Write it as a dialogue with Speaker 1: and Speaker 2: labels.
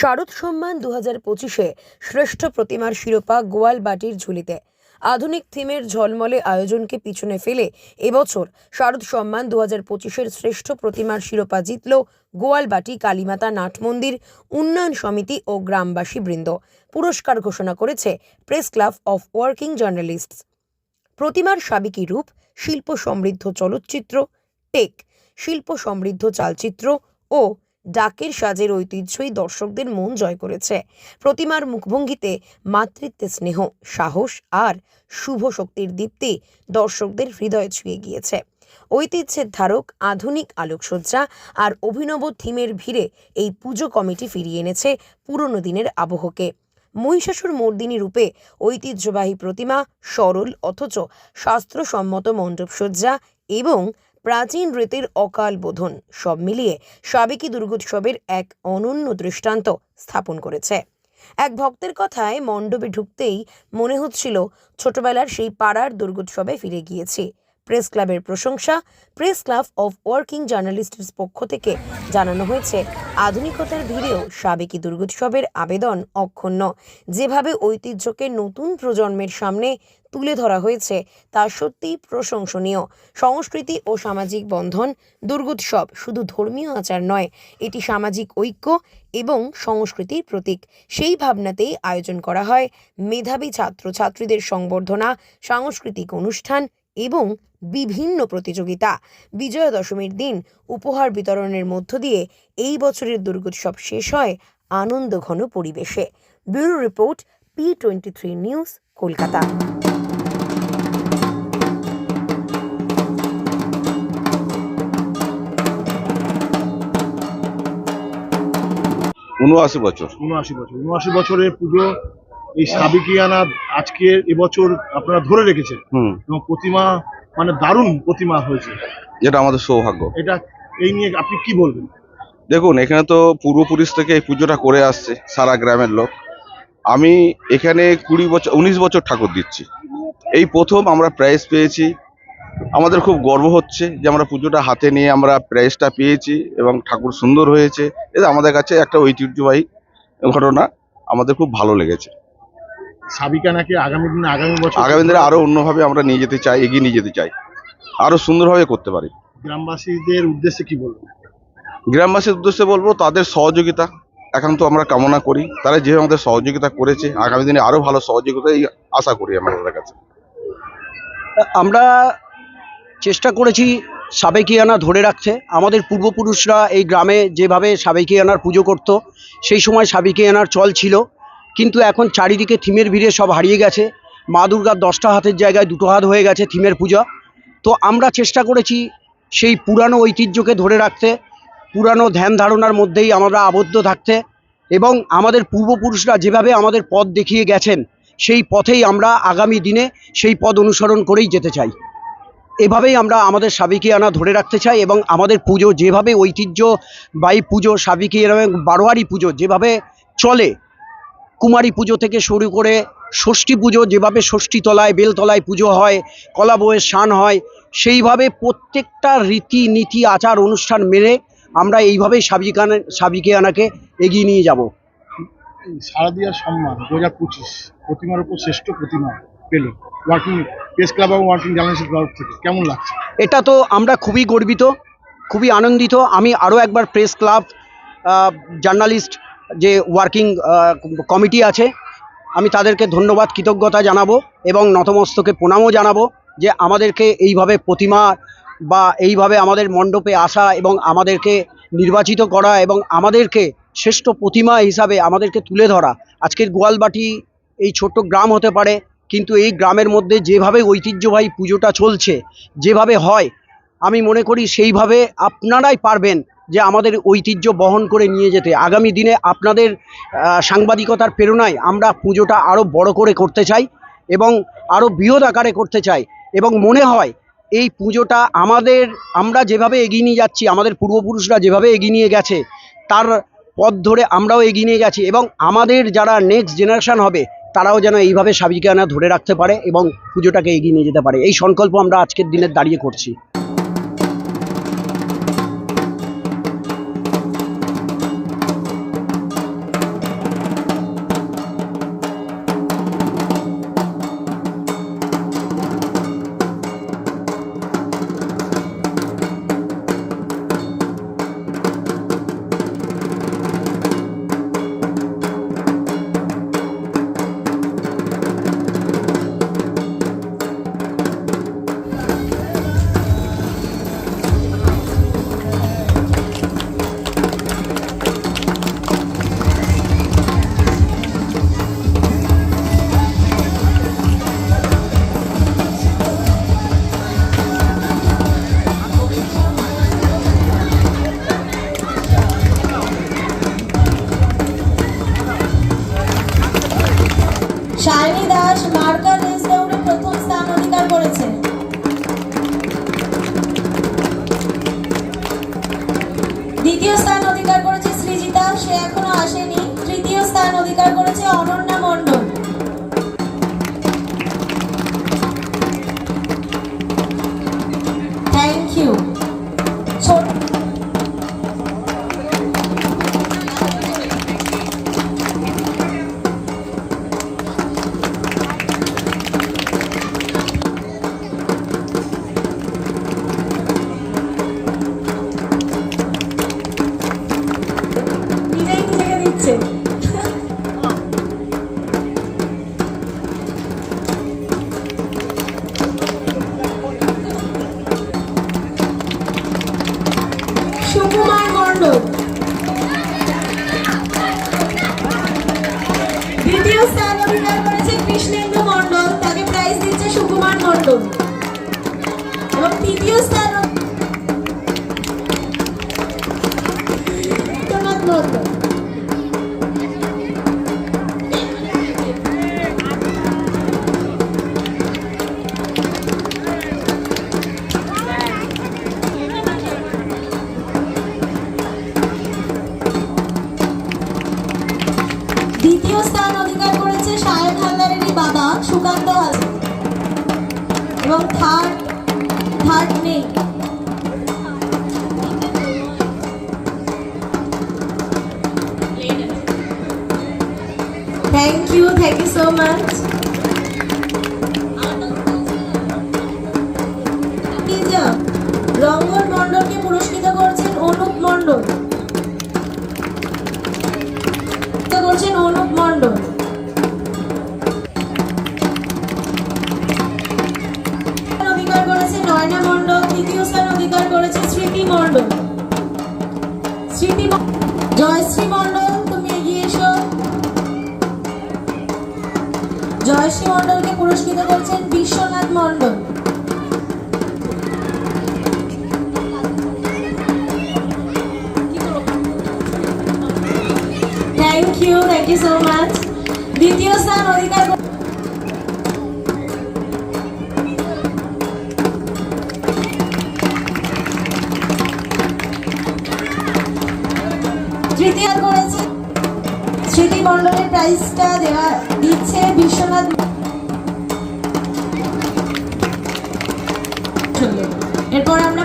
Speaker 1: শারদ সম্মান দু হাজার পঁচিশে শ্রেষ্ঠ প্রতিমার শিরোপা গোয়ালবাটির ঝুলিতে। আধুনিক থিমের ঝলমলে আয়োজনকে পিছনে ফেলে এবছর শারদ সম্মান দু হাজার পঁচিশের শ্রেষ্ঠ প্রতিমার শিরোপা জিতল গোয়ালবাটি, কালীমাতা নাট মন্দির উন্নয়ন সমিতি ও গ্রামবাসী বৃন্দ পুরস্কার ঘোষণা করেছে press club of working journalists. প্রতিমার সাবেকি রূপ শিল্প সমৃদ্ধ চলচ্চিত্র, টেক শিল্প সমৃদ্ধ চালচিত্র ও ডাকের সাজের ঐতিহ্যই দর্শকদের মন জয় করেছে। প্রতিমার মুখভঙ্গিতে মাতৃত্বের স্নেহ, সাহস আর শুভ শক্তির দীপ্তি দর্শকদের হৃদয় ছুঁয়ে গিয়েছে। ঐতিহ্যের ধারক, আধুনিক আলোকসজ্জা আর অভিনব থিমের ভিড়ে এই পুজো কমিটি ফিরিয়ে এনেছে পুরনো দিনের আবহকে। মহিষাসুর মর্দিনী রূপে ঐতিহ্যবাহী প্রতিমা, সরল অথচ শাস্ত্রসম্মত মণ্ডপসজ্জা এবং প্রাচীন রীতির অকাল বোধন, সব মিলিয়ে সাবেকি দুর্গোৎসবের এক অনন্য দৃষ্টান্ত স্থাপন করেছে। এক ভক্তের কথায় মণ্ডপে ঢুকতেই মনে হচ্ছিল ছোটবেলার সেই পাড়ার দুর্গোৎসবে ফিরে গিয়েছি। প্রেস ক্লাবের প্রশংসা, প্রেস ক্লাব অফ ওয়ার্কিং জার্নালিস্টের পক্ষ থেকে জানানো হয়েছে, আধুনিকতার ভিড়েও সাবেকি দুর্গোৎসবের আবেদন অক্ষুণ্ণ। যেভাবে ঐতিহ্যকে নতুন প্রজন্মের সামনে তুলে ধরা হয়েছে। তা সত্যিই প্রশংসনীয়। সংস্কৃতি ও সামাজিক বন্ধন দুর্গোৎসব শুধু ধর্মীয় আচার নয়, এটি সামাজিক ঐক্য এবং সংস্কৃতির প্রতীক। সেই ভাবনাতেই আয়োজন করা হয় মেধাবী ছাত্রছাত্রীদের সংবর্ধনা, সাংস্কৃতিক অনুষ্ঠান এবং বিভিন্ন প্রতিযোগিতা। বিজয়া দশমীর দিন উপহার বিতরণের মধ্য দিয়ে এই বছরের দুর্গোৎসব শেষ হয় আনন্দ ঘন পরিবেশে। Bureau report, P twenty three news, Kolkata.
Speaker 2: উনআশি বছর।
Speaker 3: উনআশি বছর। উনআশি বছরের পুজো এই সাবিকিয়ানা আজকে এবছর আপনারা ধরে রেখেছেন।
Speaker 2: হুম।
Speaker 3: এবং প্রতিমা মানে দারুণ প্রতিমা হয়েছে।
Speaker 2: যেটা আমাদের সৌভাগ্য।
Speaker 3: এটা এই নিয়ে আপনি কি বলবেন?
Speaker 2: দেখুন এখানে তো পূর্বপুরুষ থেকে এই পুজোটা করে আসছে সারা গ্রামের লোক। আমি এখানে কুড়ি বছর উনিশ বছর ঠাকুর দিচ্ছি। এই প্রথম আমরা প্রাইজ পেয়েছি আমাদের খুব গর্ব হচ্ছে যে আমরা পুজোটা হাতে নিয়ে আমরা প্রাইজটা পেয়েছি এবং ঠাকুর সুন্দর হয়েছে। এটা আমাদের কাছে একটা ঐতিহ্যবাহী ঘটনা। আমাদের খুব ভালো লেগেছে।
Speaker 3: সাবিকানাকে আগামী দিনে আগামী বছর
Speaker 2: আগামী দিনে আরও অন্যভাবে আমরা নিয়ে যেতে চাই এগিয়ে নিয়ে যেতে চাই। আরও সুন্দরভাবে করতে পারি।
Speaker 3: গ্রামবাসীদের উদ্দেশ্যে কি বলব?
Speaker 2: গ্রামবাসীর উদ্দেশ্যে বলব তাদের সহযোগিতা। একান্ত আমরা কামনা করি তারা যেভাবে আমাদের সহযোগিতা করেছে আগামী দিনে আরও ভালো সহযোগিতাই আশা করি আমরা তাদের কাছে।
Speaker 4: আমরা চেষ্টা করেছি সাবেকিয়ানা ধরে রাখতে। আমাদের পূর্বপুরুষরা এই গ্রামে যেভাবে সাবেকিয়ানার পুজো করত, সেই সময় সাবেকিয়ানার চল ছিল। কিন্তু এখন চারিদিকে থিমের ভিড়ে সব হারিয়ে গেছে। মা দুর্গার দশটা হাতের জায়গায় দুটো হাত হয়ে গেছে থিমের পূজা। তো আমরা চেষ্টা করেছি সেই পুরানো ঐতিহ্যকে ধরে রাখতে, পুরানো ধ্যান ধারণার মধ্যেই আমরা আবদ্ধ থাকতে এবং আমাদের পূর্বপুরুষরা যেভাবে আমাদের পথ দেখিয়ে গেছেন, সেই পথেই আমরা আগামী দিনে সেই পথ অনুসরণ করেই যেতে চাই। এভাবেই আমরা আমাদের সাবিকিয়ানা ধরে রাখতে চাই এবং আমাদের পুজো যেভাবে ঐতিহ্যবাহী পুজো সাবিকিয়ানা বারোয়ারি পুজো যেভাবে চলে, কুমারী পুজো থেকে শুরু করে ষষ্ঠী পুজো যেভাবে ষষ্ঠী তলায় বেলতলায় পুজো হয়, কলা বউয়ের স্নান হয়, সেইভাবে প্রত্যেকটা রীতি নীতি আচার, অনুষ্ঠান মেনে আমরা এইভাবেই সাবিকানা সাবিকিয়ানাকে এগিয়ে নিয়ে যাব।
Speaker 3: এই শারদীয়া সম্মান, দু হাজার পঁচিশ, প্রতিমার উপর শ্রেষ্ঠ প্রতিমা। ওয়ার্কিং প্রেস ক্লাব এবং ওয়ার্কিং জার্নালিস্টের তরফ থেকে। কেমন লাগছে?
Speaker 4: এটা তো আমরা খুবই গর্বিত, খুবই আনন্দিত। আমি আরও একবার প্রেস ক্লাব জার্নালিস্ট যে ওয়ার্কিং কমিটি আছে, আমি তাদেরকে ধন্যবাদ, কৃতজ্ঞতা জানাব এবং নতমস্তকে প্রণামও জানাব যে আমাদেরকে এইভাবে প্রতিমা বা এইভাবে আমাদের মণ্ডপে আসা এবং আমাদেরকে নির্বাচিত করা এবং আমাদেরকে শ্রেষ্ঠ প্রতিমা হিসাবে আমাদেরকে তুলে ধরা। আজকের গোয়ালবাটি এই ছোট্ট গ্রাম হতে পারে কিন্তু এই গ্রামের মধ্যে যেভাবে ঐতিহ্যবাহী পুজোটা চলছে, যেভাবে হয়, আমি মনে করি সেইভাবে আপনারাই পারবেন যে আমাদের ঐতিহ্য বহন করে নিয়ে যেতে। আগামী দিনে আপনাদের সাংবাদিকতার প্রেরণায় আমরা পুজোটা আরও বড় করে করতে চাই এবং আরও বৃহৎ আকারে করতে চাই এবং মনে হয় এই পুজোটা আমাদের, আমরা যেভাবে এগিয়ে নিয়ে যাচ্ছি, আমাদের পূর্বপুরুষরা যেভাবে এগিয়ে নিয়ে গেছে, তার পথ ধরে আমরাও এগিয়ে নিয়ে গেছি এবং আমাদের যারা নেক্সট জেনারেশান হবে তারাও যেন এইভাবে সাবিকানা ধরে রাখতে পারে এবং পুজোটাকে এগিয়ে নিয়ে যেতে পারে। এই সংকল্প আমরা আজকের দিনে দাঁড়িয়ে করছি।
Speaker 5: দ্বিতীয় স্থান অধিকার করেছে সৃজিতা সে এখনও আসেনি। তৃতীয় স্থান অধিকার করেছে অনন্য। করেছে এবং থার্ড থার্ড নেই thank you thank you so much স্মৃতি জয়শ্রী মণ্ডল তুমি এগিয়ে এসো। জয়শ্রী মণ্ডলকে পুরস্কৃত করছেন Biswanath Mondal. Thank you thank you so much দ্বিতীয় স্থান অধিকার তৃতীয় করেছে। স্মৃতিমণ্ডলের প্রাইজটা দেওয়া দিচ্ছে বিশ্বনাথ। এরপর আমরা